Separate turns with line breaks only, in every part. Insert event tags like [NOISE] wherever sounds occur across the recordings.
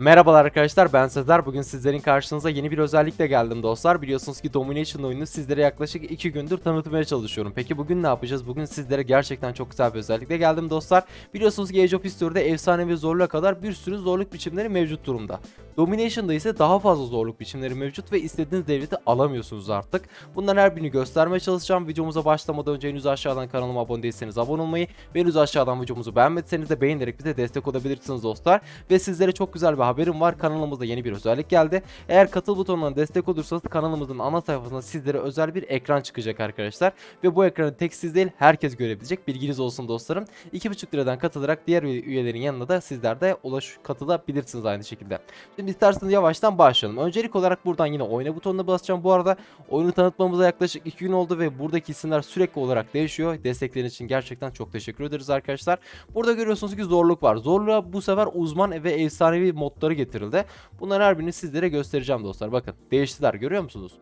Merhabalar arkadaşlar ben Sezer. Bugün sizlerin karşınıza yeni bir özellikle geldim dostlar. Biliyorsunuz ki Domination oyununu sizlere yaklaşık 2 gündür tanıtmaya çalışıyorum. Peki bugün ne yapacağız? Bugün sizlere gerçekten çok güzel bir özellikle geldim dostlar. Biliyorsunuz ki Age of History'de efsane ve zorluğa kadar bir sürü zorluk biçimleri mevcut durumda. Domination'da ise daha fazla zorluk biçimleri mevcut ve istediğiniz devleti alamıyorsunuz artık. Bunların her birini göstermeye çalışacağım. Videomuza başlamadan önce henüz aşağıdan kanalıma abone değilseniz abone olmayı ve henüz aşağıdan videomuzu beğenmediyseniz de beğenerek bize destek olabilirsiniz dostlar. Ve sizlere çok güzel bir haberim var. Kanalımızda yeni bir özellik geldi. Eğer katıl butonuna destek olursanız kanalımızın ana sayfasında sizlere özel bir ekran çıkacak arkadaşlar. Ve bu ekranı tek siz değil herkes görebilecek. Bilginiz olsun dostlarım. 2,5 liradan katılarak diğer üye- üyelerin yanına da sizler de ulaş katılabilirsiniz aynı şekilde. Şimdi isterseniz yavaştan başlayalım. Öncelik olarak buradan yine oyna butonuna basacağım. Bu arada oyunu tanıtmamıza yaklaşık 2 gün oldu ve buradaki isimler sürekli olarak değişiyor. Destekleriniz için gerçekten çok teşekkür ederiz arkadaşlar. Burada görüyorsunuz ki zorluk var. Zorluğa bu sefer uzman ve efsanevi modları getirildi. Bunların her birini sizlere göstereceğim dostlar. Bakın değiştiler görüyor musunuz?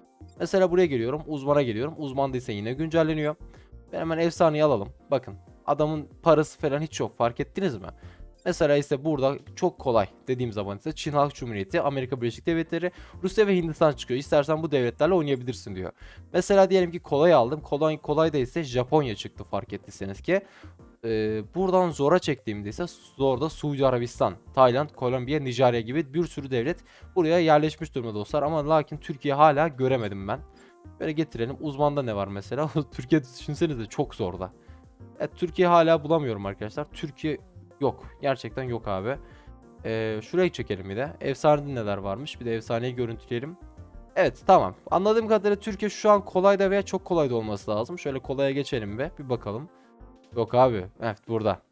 Mesela buraya geliyorum. Uzmana geliyorum. Uzman değilse yine güncelleniyor. Ben hemen efsaneyi alalım. Bakın adamın parası falan hiç yok. Fark ettiniz mi? Mesela ise burada çok kolay dediğim zaman ise Çin Halk Cumhuriyeti, Amerika Birleşik Devletleri, Rusya ve Hindistan çıkıyor. İstersen bu devletlerle oynayabilirsin diyor. Mesela diyelim ki kolay aldım. Kolay, kolay da ise Japonya çıktı fark ettiyseniz ki. Ee, buradan zora çektiğimde ise zorda Suudi Arabistan, Tayland, Kolombiya, Nijerya gibi bir sürü devlet buraya yerleşmiş durumda dostlar. Ama lakin Türkiye hala göremedim ben. Böyle getirelim. Uzmanda ne var mesela? [LAUGHS] Türkiye düşünsenize çok zorda. Evet, Türkiye hala bulamıyorum arkadaşlar. Türkiye yok. Gerçekten yok abi. Ee, şurayı çekelim bir de. Efsane neler varmış. Bir de efsaneyi görüntüleyelim. Evet tamam. Anladığım kadarıyla Türkiye şu an kolayda veya çok kolayda olması lazım. Şöyle kolaya geçelim be. Bir bakalım. Yok abi. Evet burada.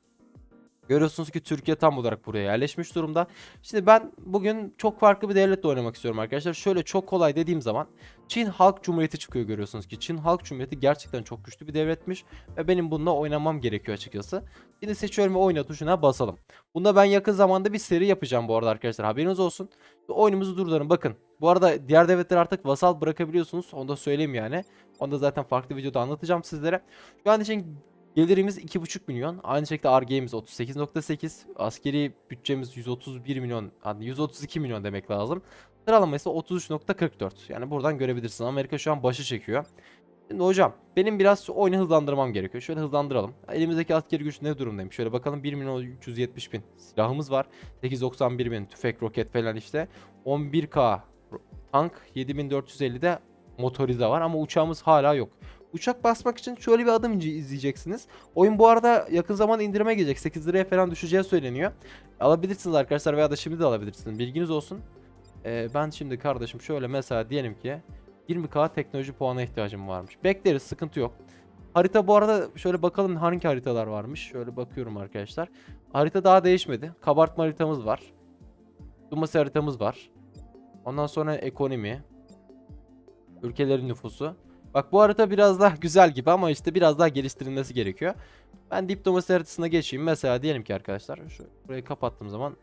Görüyorsunuz ki Türkiye tam olarak buraya yerleşmiş durumda. Şimdi ben bugün çok farklı bir devletle oynamak istiyorum arkadaşlar. Şöyle çok kolay dediğim zaman Çin Halk Cumhuriyeti çıkıyor görüyorsunuz ki. Çin Halk Cumhuriyeti gerçekten çok güçlü bir devletmiş. Ve benim bununla oynamam gerekiyor açıkçası. Şimdi seçiyorum ve oyna tuşuna basalım. Bunda ben yakın zamanda bir seri yapacağım bu arada arkadaşlar. Haberiniz olsun. Oyunumuzu durdurun. Bakın. Bu arada diğer devletler artık vasal bırakabiliyorsunuz. Onu da söyleyeyim yani. Onu da zaten farklı videoda anlatacağım sizlere. Şu an için gelirimiz 2,5 milyon. Aynı şekilde RG'miz 38.8. Askeri bütçemiz 131 milyon. Hani 132 milyon demek lazım. Sıralama ise 33.44. Yani buradan görebilirsin. Amerika şu an başı çekiyor. Şimdi hocam benim biraz oyunu hızlandırmam gerekiyor. Şöyle hızlandıralım. Elimizdeki askeri güç ne durumdayım? Şöyle bakalım 1 milyon 370 bin silahımız var. 891 bin tüfek roket falan işte. 11k tank 7450 de motorize var ama uçağımız hala yok. Uçak basmak için şöyle bir adım izleyeceksiniz. Oyun bu arada yakın zamanda indirime gelecek. 8 liraya falan düşeceği söyleniyor. Alabilirsiniz arkadaşlar veya da şimdi de alabilirsiniz. Bilginiz olsun. Ee, ben şimdi kardeşim şöyle mesela diyelim ki 20k teknoloji puanına ihtiyacım varmış. Bekleriz sıkıntı yok. Harita bu arada şöyle bakalım hangi haritalar varmış. Şöyle bakıyorum arkadaşlar. Harita daha değişmedi. Kabartma haritamız var. Dumasi haritamız var. Ondan sonra ekonomi. Ülkelerin nüfusu. Bak bu harita biraz daha güzel gibi ama işte biraz daha geliştirilmesi gerekiyor. Ben diplomasi haritasına geçeyim. Mesela diyelim ki arkadaşlar şu burayı kapattığım zaman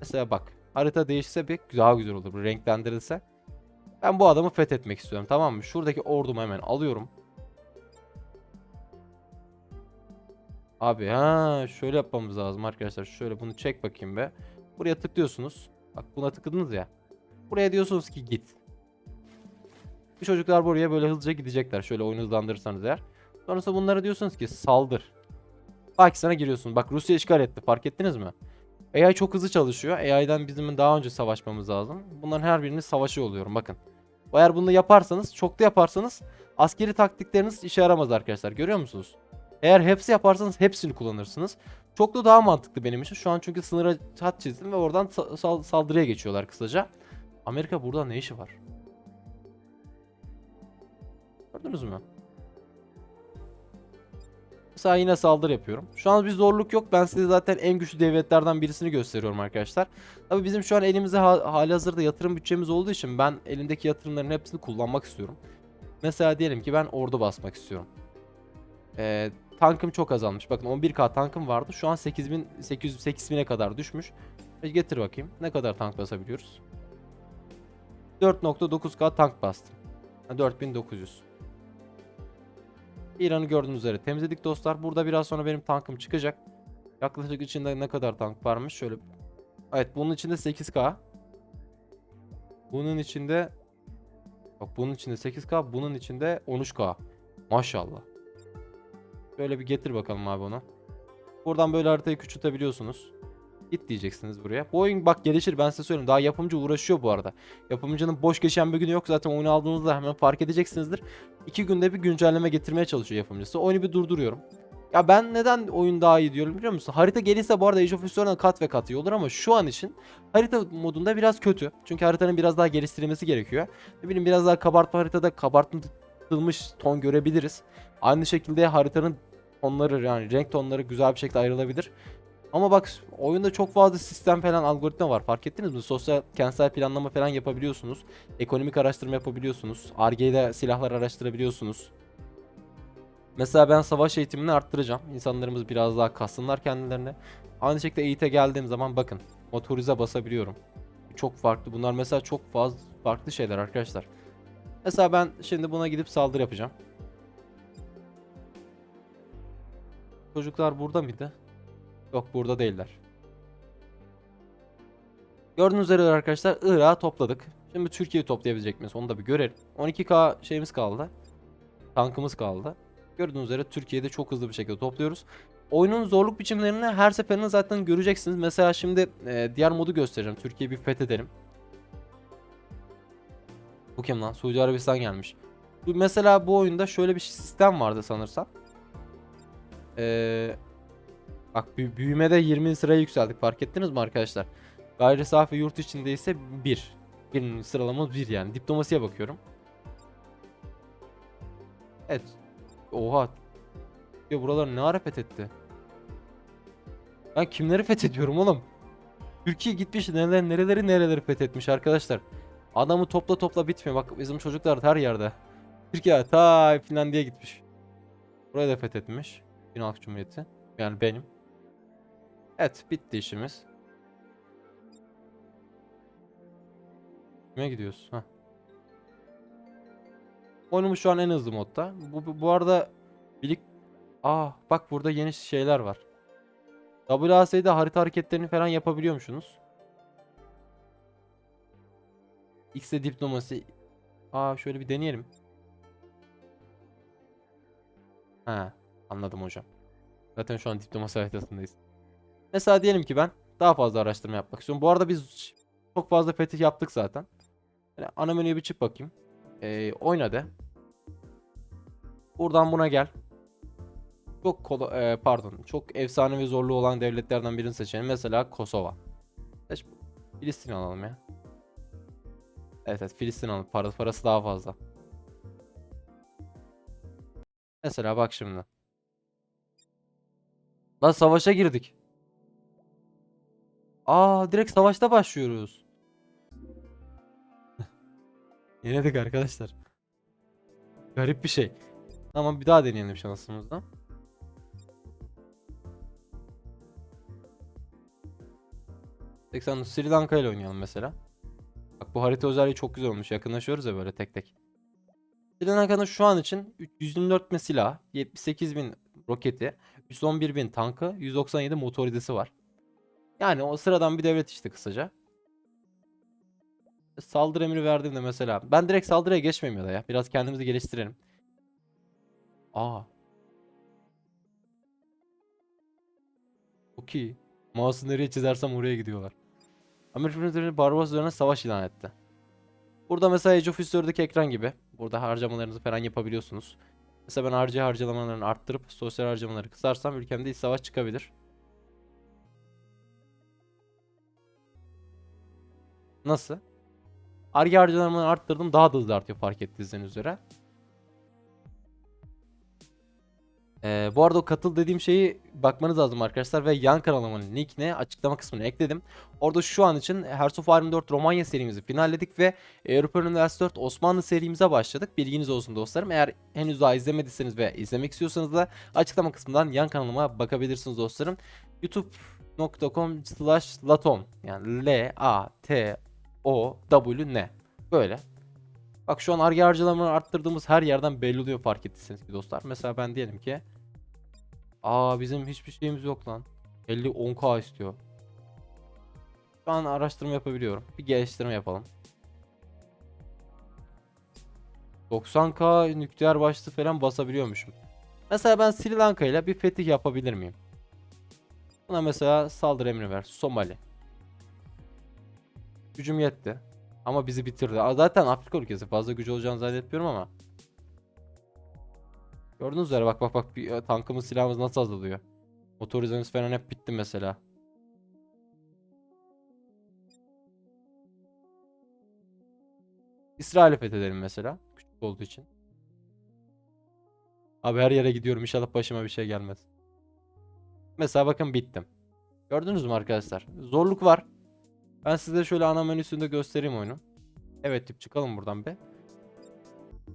mesela bak harita değişse bir daha güzel olur. Renklendirilse. Ben bu adamı fethetmek istiyorum tamam mı? Şuradaki ordumu hemen alıyorum. Abi ha şöyle yapmamız lazım arkadaşlar. Şöyle bunu çek bakayım be. Buraya tıklıyorsunuz. Bak buna tıkladınız ya. Buraya diyorsunuz ki git. Bu çocuklar buraya böyle hızlıca gidecekler. Şöyle oyunu hızlandırırsanız eğer. Sonrasında bunlara diyorsunuz ki saldır. Pakistan'a giriyorsunuz. Bak Rusya işgal etti. Fark ettiniz mi? AI çok hızlı çalışıyor. AI'den bizim daha önce savaşmamız lazım. Bunların her birini savaşı oluyorum. Bakın. Eğer bunu yaparsanız, çoklu yaparsanız askeri taktikleriniz işe yaramaz arkadaşlar. Görüyor musunuz? Eğer hepsi yaparsanız hepsini kullanırsınız. Çoklu daha mantıklı benim için. Şu an çünkü sınıra hat çizdim ve oradan sa- sal- saldırıya geçiyorlar kısaca. Amerika burada ne işi var? Gördünüz mü? Mesela yine saldırı yapıyorum. Şu an bir zorluk yok. Ben size zaten en güçlü devletlerden birisini gösteriyorum arkadaşlar. Tabii bizim şu an elimizde ha- hali hazırda yatırım bütçemiz olduğu için ben elimdeki yatırımların hepsini kullanmak istiyorum. Mesela diyelim ki ben ordu basmak istiyorum. Ee, tankım çok azalmış. Bakın 11k tankım vardı. Şu an 8000 800 8000'e kadar düşmüş. Getir bakayım. Ne kadar tank basabiliyoruz? 4.9k tank bastım. Ha, 4900. İran'ı gördüğünüz üzere temizledik dostlar. Burada biraz sonra benim tankım çıkacak. Yaklaşık içinde ne kadar tank varmış? Şöyle Evet bunun içinde 8K. Bunun içinde Bak bunun içinde 8K, bunun içinde 13K. Maşallah. Böyle bir getir bakalım abi onu. Buradan böyle haritayı küçültebiliyorsunuz. Git diyeceksiniz buraya. Bu oyun bak gelişir ben size söyleyeyim. Daha yapımcı uğraşıyor bu arada. Yapımcının boş geçen bir günü yok zaten oyunu aldığınızda hemen fark edeceksinizdir. İki günde bir güncelleme getirmeye çalışıyor yapımcısı. Oyunu bir durduruyorum. Ya ben neden oyun daha iyi diyorum biliyor musun? Harita gelirse bu arada Age of History'den kat ve kat iyi olur ama şu an için harita modunda biraz kötü. Çünkü haritanın biraz daha geliştirilmesi gerekiyor. Ne bileyim biraz daha kabartma haritada kabartılmış ton görebiliriz. Aynı şekilde haritanın tonları yani renk tonları güzel bir şekilde ayrılabilir. Ama bak oyunda çok fazla sistem falan algoritma var fark ettiniz mi? Sosyal kentsel planlama falan yapabiliyorsunuz. Ekonomik araştırma yapabiliyorsunuz. Arge'de silahlar araştırabiliyorsunuz. Mesela ben savaş eğitimini arttıracağım. İnsanlarımız biraz daha kassınlar kendilerine. Aynı şekilde eğite geldiğim zaman bakın motorize basabiliyorum. Çok farklı. Bunlar mesela çok fazla farklı şeyler arkadaşlar. Mesela ben şimdi buna gidip saldırı yapacağım. Çocuklar burada mıydı? Yok burada değiller. Gördüğünüz üzere arkadaşlar Irak'ı topladık. Şimdi Türkiye'yi toplayabilecek miyiz? Onu da bir görelim. 12k şeyimiz kaldı. Tankımız kaldı. Gördüğünüz üzere Türkiye'de çok hızlı bir şekilde topluyoruz. Oyunun zorluk biçimlerini her seferinde zaten göreceksiniz. Mesela şimdi e, diğer modu göstereceğim. Türkiye'yi bir fethedelim. Bu kim lan? Suudi Arabistan gelmiş. Mesela bu oyunda şöyle bir sistem vardı sanırsam. Eee Bak büy- büyümede 20 sıraya yükseldik fark ettiniz mi arkadaşlar? Gayri safi yurt içinde ise 1. Bir sıralamamız 1 yani. Diplomasiye bakıyorum. Evet. Oha. Ya buraları ne ara fethetti? Ben kimleri fethediyorum oğlum? Türkiye gitmiş nereleri nereleri nereleri fethetmiş arkadaşlar. Adamı topla topla bitmiyor. Bak bizim çocuklar her yerde. Türkiye ta Finlandiya gitmiş. Burayı da fethetmiş. Yunan Cumhuriyeti. Yani benim. Evet bitti işimiz. Kime gidiyoruz? Heh. Oyunumuz şu an en hızlı modda. Bu, bu, bu arada bilik... Aa bak burada yeni şeyler var. WAS'de harita hareketlerini falan yapabiliyormuşsunuz. X'de diplomasi. Aa şöyle bir deneyelim. Ha anladım hocam. Zaten şu an diplomasi haritasındayız. Mesela diyelim ki ben daha fazla araştırma yapmak istiyorum. Bu arada biz çok fazla fetih yaptık zaten. Yani ana menüye bir çık bakayım. Ee, oyna de. Buradan buna gel. Çok kolay, pardon, çok efsane ve zorlu olan devletlerden birini seçelim. Mesela Kosova. Seç, Filistin alalım ya. Evet evet Filistin alalım. Parası, parası daha fazla. Mesela bak şimdi. Lan savaşa girdik. Aa direkt savaşta başlıyoruz. [LAUGHS] Yenildik arkadaşlar. Garip bir şey. Tamam bir daha deneyelim şansımızda. ...80 Sri Lanka ile oynayalım mesela. Bak bu harita özelliği çok güzel olmuş. Yakınlaşıyoruz ya böyle tek tek. Sri Lanka'nın şu an için 124 bin silah, 78 bin roketi, 111 bin tankı, 197 motoridesi var. Yani o sıradan bir devlet işte kısaca. Saldırı emri verdiğimde mesela. Ben direkt saldırıya geçmeyeyim ya da ya. Biraz kendimizi geliştirelim. Aa. Çok iyi. Mouse'u nereye çizersem oraya gidiyorlar. Amerika Devletleri Barbaros üzerine savaş ilan etti. Burada mesela Age of History'deki ekran gibi. Burada harcamalarınızı falan yapabiliyorsunuz. Mesela ben harcı harcamalarını arttırıp sosyal harcamaları kısarsam ülkemde iç savaş çıkabilir. Nasıl? Arge harcamalarını arttırdım daha da hızlı artıyor fark ettiğiniz üzere. Ee, bu arada o katıl dediğim şeyi bakmanız lazım arkadaşlar ve yan kanalımın linkine açıklama kısmına ekledim. Orada şu an için Hearts of Iron 4 Romanya serimizi finalledik ve Avrupa Üniversitesi 4 Osmanlı serimize başladık. Bilginiz olsun dostlarım. Eğer henüz daha izlemediyseniz ve izlemek istiyorsanız da açıklama kısmından yan kanalıma bakabilirsiniz dostlarım. youtube.com slash laton yani L A T O W N böyle. Bak şu an arge harcamalarını arttırdığımız her yerden belli oluyor fark ettiyseniz ki dostlar. Mesela ben diyelim ki Aa bizim hiçbir şeyimiz yok lan. 50 10k istiyor. Şu an araştırma yapabiliyorum. Bir geliştirme yapalım. 90k nükleer başlığı falan basabiliyormuşum. Mesela ben Sri Lanka ile bir fetih yapabilir miyim? Buna mesela saldırı emri ver. Somali. Gücüm yetti. Ama bizi bitirdi. Zaten Afrika ülkesi. Fazla gücü olacağını zannetmiyorum ama. Gördüğünüz üzere bak bak bak bir, e, tankımız silahımız nasıl azalıyor. Motorizemiz falan hep bitti mesela. İsrail'i fethedelim mesela. Küçük olduğu için. Abi her yere gidiyorum. İnşallah başıma bir şey gelmez. Mesela bakın bittim. Gördünüz mü arkadaşlar? Zorluk var. Ben size şöyle ana menüsünde göstereyim oyunu. Evet tip çıkalım buradan be.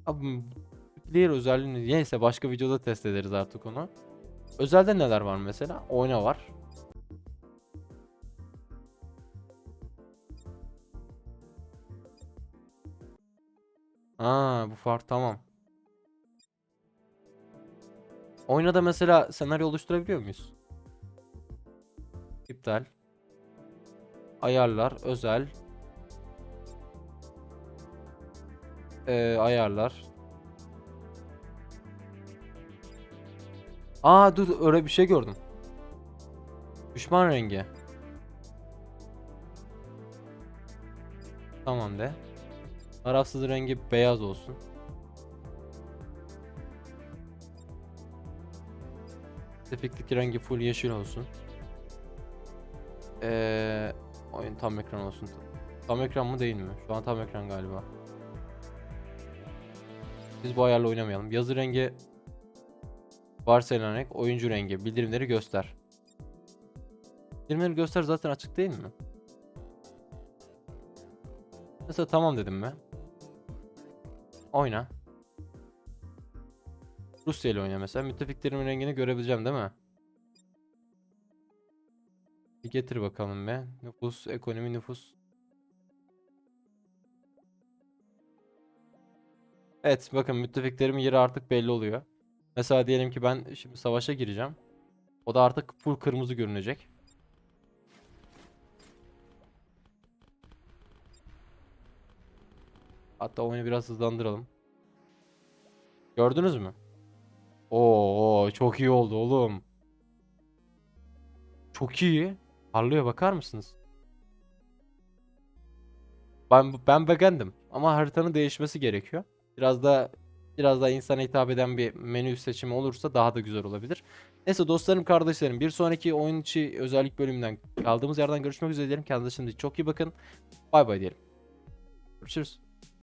Abi player özelliğini neyse başka videoda test ederiz artık onu. Özelde neler var mesela? Oyna var. Aa bu fark tamam. Oynada mesela senaryo oluşturabiliyor muyuz? İptal. Ayarlar, özel. Ee, ayarlar. Aa dur öyle bir şey gördüm. Düşman rengi. Tamam de. Tarafsız rengi beyaz olsun. Spesifiklik rengi full yeşil olsun. Ee, oyun tam ekran olsun. Tam ekran mı değil mi? Şu an tam ekran galiba. Biz bu ayarla oynamayalım. Yazı rengi varsayılan renk, oyuncu rengi, bildirimleri göster. Bildirimleri göster zaten açık değil mi? Mesela tamam dedim mi? Oyna. Rusya ile oyna mesela. Müttefiklerimin rengini görebileceğim değil mi? Bir getir bakalım be. Nüfus, ekonomi, nüfus. Evet bakın müttefiklerimin yeri artık belli oluyor. Mesela diyelim ki ben şimdi savaşa gireceğim. O da artık full kırmızı görünecek. Hatta oyunu biraz hızlandıralım. Gördünüz mü? Oo çok iyi oldu oğlum. Çok iyi. Parlıyor bakar mısınız? Ben ben beğendim ama haritanın değişmesi gerekiyor. Biraz da biraz daha insana hitap eden bir menü seçimi olursa daha da güzel olabilir. Neyse dostlarım kardeşlerim bir sonraki oyun içi özellik bölümünden kaldığımız yerden görüşmek üzere diyelim. Kendinize şimdi çok iyi bakın. Bay bay diyelim. Görüşürüz.